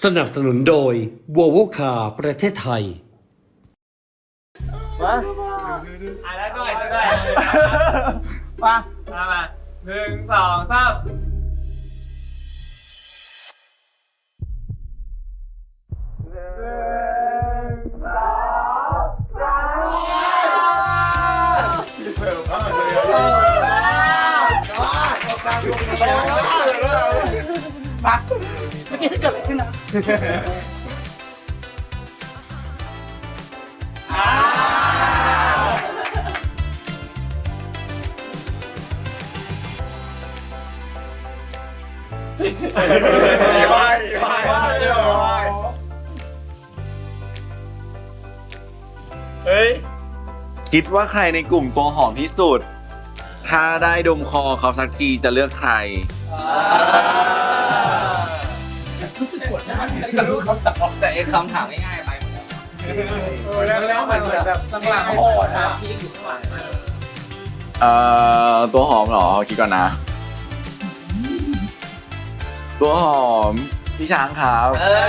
สนับสนุนโดย v o l v o Car ประเทศไทย มาอะแล้วหน่อยสักหน่อยมามามาหนึ่งสองสามเมื่อกี้ถ้า เกิดอะไรขึ้นนะเฮ้ย คิดว่าใครในกลุ่มตัวหอมที่สุด ถ้าได้ดมคอเขาสักทีจะเลือกใคร แต่ไอ้คำถามง่ายๆไปหมดแล้วแล้วแล้วเหมือนแบบข้างหลังโหดอะพี่อยู่ข้างหลังอะเอ่อตัวหอมเหรอคิดก่อนนะ ตัวหอมพี่ช้างครับเออ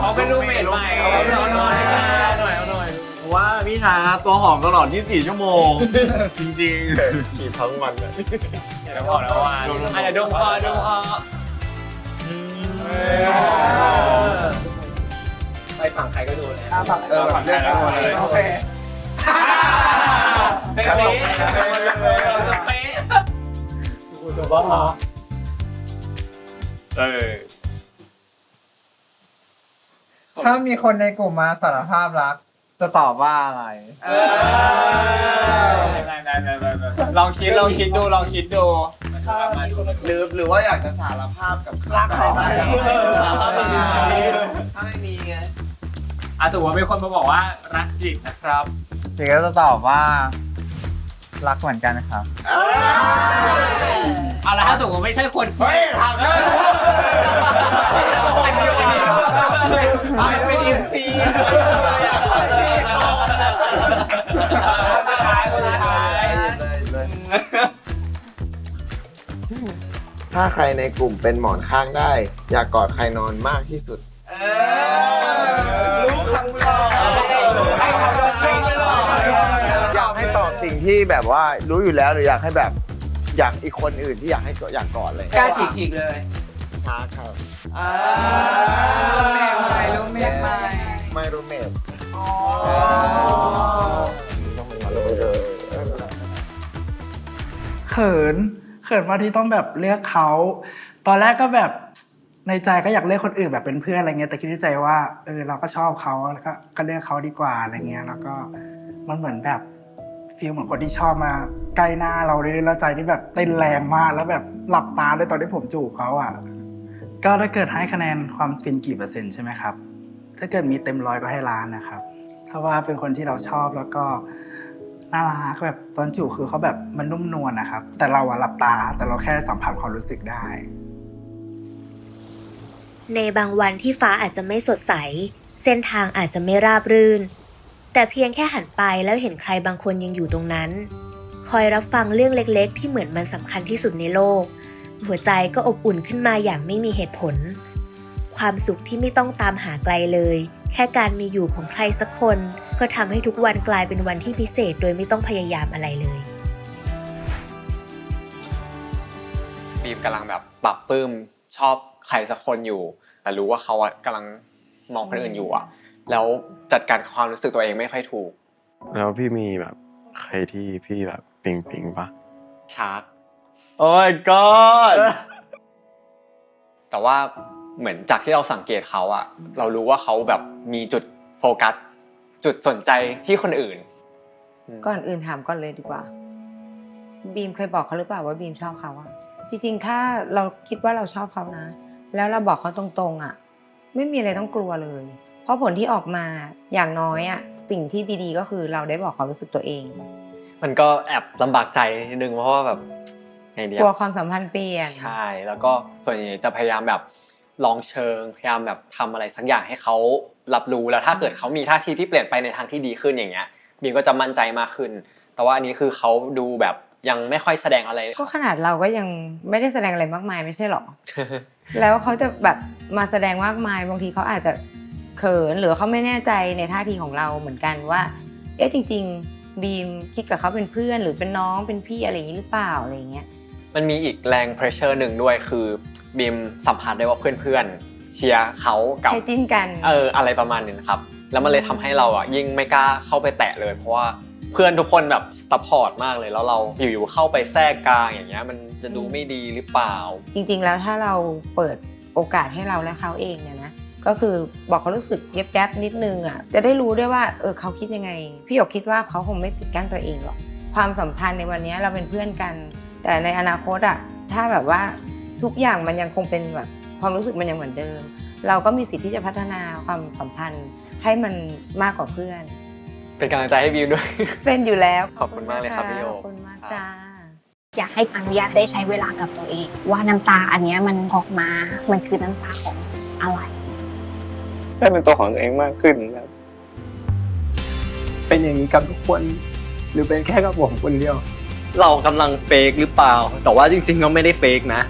เขาเป็นรูปเมทใหม่เขาเอาหน่อยเอาหน่อยเอาหน่อยเพราะว่าพี่ช้างครับตัวหอมตลอด 24 ชั่วโมง จริงฉีดทั้งวันอะเดี๋ยวบอกแล้วว่าอะเดี๋ยวดมคอดมคอ ไปฝั่งใครก็ดูเลยเออแบบเลือกกันหมดเลยโอเคเป๊ะเป๊ะเป๊ะกูจะบ้าเหรอเออถ้ามีคนในกลุ่มมาสารภาพรัก จะตอบว่าอะไรเออได้ได้ได้ได้ได้ลองคิดลองคิดดูลองคิดดู มาดูมาดูหรือหรือว่าอยากจะสารภาพกับรักใครบ้างถ้าไม่มีไงอะสมมติว่ามีคนมาบอกว่ารักจิตนะครับจิก็จะตอบว่ารักเหมือนกันครับเอาละถ้าสมมติไม่ใช่คนที่ถามเล ถ้าใครในกลุ่มเป็นหมอนข้างได้ อยากกอดใครนอนมากที่สุด รู้คำตอบอยากให้ตอบสิ่งที่แบบว่ารู้อยู่แล้วหรืออยากให้แบบอยากอีกคนอื่นที่อยากให้อยากกอดเลยกล้าฉีกฉีกๆเลยช้าครับเมฆใหม่รู้เมฆใหม่ไม่รู้เมทต้องมาเลย เขิน ขินบาที่ต้องแบบเลือกเขา ตอนแรกก็แบบในใจก็อยากเลือกคนอื่นแบบเป็นเพื่อนอะไรเงี้ยแต่คิดในใจว่าเออเราก็ชอบเขาแล้วก็ก็เลือกเขาดีกว่าอะไรเงี้ยแล้วก็มันเหมือนแบบฟีลเหมือนคนที่ชอบมาใกล้หน้าเราเลยแล้วใจนี่แบบเต้นแรงมากแล้วแบบหลับตาเลยตอนที่ผมจูบเขาอะก็ถ้าเกิดให้คะแนนความฟินกี่เปอร์เซ็นต์ใช่ไหมครับ ถ้าเกิดมีเต็มร้อยก็ให้ล้านนะครับเพราะว่าเป็นคนที่เราชอบแล้วก็ น่ารักแบบตอนจูบคือเขาแบบมันนุ่มนวลนะครับ แต่เราอะหลับตาแต่เราแค่สัมผัสความรู้สึกได้ ในบางวันที่ฟ้าอาจจะไม่สดใส เส้นทางอาจจะไม่ราบรื่น แต่เพียงแค่หันไปแล้วเห็นใครบางคนยังอยู่ตรงนั้น คอยรับฟังเรื่องเล็กๆ ที่เหมือนมันสำคัญที่สุดในโลก หัวใจก็อบอุ่นขึ้นมาอย่างไม่มีเหตุผล ความสุขที่ไม่ต้องตามหาไกลเลย แค่การมีอยู่ของใครสักคน ก็ทำให้ทุกวันกลายเป็นวันที่พิเศษ โดยไม่ต้องพยายามอะไรเลย บีมกำลังแบบปรับปลื้มชอบใครสักคนอยู่ แต่รู้ว่าเขาอะกำลังมองคนอื่นอยู่อะแล้วจัดการความรู้สึกตัวเองไม่ค่อยถูก แล้วพี่มีแบบใครที่พี่แบบปิงปิงปะชาร์จโอ้ my god แต่ว่าเหมือนจากที่เราสังเกตเขาอะเรารู้ว่าเขาแบบมีจุดโฟกัส จุดสนใจที่คนอื่นอืมก่อนอื่นถามก่อนเลยดีกว่า บีมเคยบอกเขาหรือเปล่าว่าบีมชอบเขาอะจริงๆ ถ้าเราคิดว่าเราชอบเขานะ แล้วเราบอกเขาตรงๆอะไม่มีอะไรต้องกลัวเลย เพราะผลที่ออกมาอย่างน้อยอะสิ่งที่ดีๆ ก็คือเราได้บอกความรู้สึกตัวเอง มันก็แอบลำบากใจนิดนึงเพราะว่าแบบไงเดียกลัวความสัมพันธ์เปลี่ยนใช่แล้วก็ส่วนใหญ่จะพยายามแบบลองเชิงพยายามแบบทำอะไรสักอย่างให้เขา รับรู้แล้วถ้าเกิดเขามีท่าทีที่เปลี่ยนไปในทางที่ดีขึ้นอย่างเงี้ยบีมก็จะมั่นใจมากขึ้น แต่ว่าอันนี้คือเขาดูแบบยังไม่ค่อยแสดงอะไรก็ขนาดเราก็ยังไม่ได้แสดงอะไรมากมายไม่ใช่หรอ แล้วเขาจะแบบมาแสดงมากมายบางทีเขาอาจจะเขินหรือเขาไม่แน่ใจในท่าทีของเราเหมือนกันว่า เอ๊ะจริง ๆ บีมคิดกับเขาเป็นเพื่อนหรือเป็นน้องเป็นพี่อะไรอย่างนี้หรือเปล่าอะไรอย่างเงี้ยมันมีอีกแรง pressure หนึ่งด้วยคือบีมสัมผัสได้ว่าเพื่อนๆ เชียร์เขากับให้จิ้นกัน เอออะไรประมาณนึงครับ แล้วมันเลยทำให้เราอะยิ่งไม่กล้าเข้าไปแตะเลย เพราะว่าเพื่อนทุกคนแบบซัพพอร์ตมากเลยแล้วเราอยู่ๆเข้าไปแทรกกลางอย่างเงี้ยมันจะดูไม่ดีหรือเปล่า จริงๆ แล้วถ้าเราเปิดโอกาสให้เราและเขาเองเนี่ยนะ ก็คือบอกเขารู้สึกแยบๆนิดนึงอะ จะได้รู้ด้วยว่าเออเขาคิดยังไง พี่หยกคิดว่าเขาคงไม่ปิดกั้นตัวเองหรอก ความสัมพันธ์ในวันนี้เราเป็นเพื่อนกัน แต่ในอนาคตอะ ถ้าแบบว่าทุกอย่างมันยังคงเป็นแบบ ความรู้สึกมันยังเหมือนเดิม เราก็มีสิทธิ์ที่จะพัฒนาความสัมพันธ์ให้มันมากกว่าเพื่อน เป็นกำลังใจให้บีมด้วย เป็นอยู่แล้วขอบคุณมากเลยครับพี่โยขอบคุณมากจ้าอยากให้อนุญาตได้ใช้เวลากับตัวเอง ว่าน้ำตาอันเนี้ยมันออกมามันคือน้ำตาของอะไรให้เป็นตัวของตัวเองมากขึ้นครับเป็นอย่างนี้กับทุกคน หรือเป็นแค่กับผมคนเดียว เรากำลังเฟกหรือเปล่า แต่ว่าจริงๆก็ไม่ได้เฟกนะ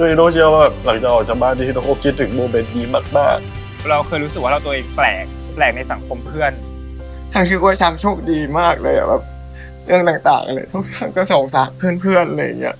โดยโนเชื่อว่าแบบหลังจากออกจากบ้านที่โนคิดถึงโมเมนต์นี้มากเราเคยรู้สึกว่าเราตัวเองแปลกแปลกในสังคมเพื่อน ทางคิดว่าชามโชคดีมากเลยอะแบบเรื่องต่างๆเลยทุกอย่างก็สงสารเพื่อนๆอะไรอย่างเงี้ย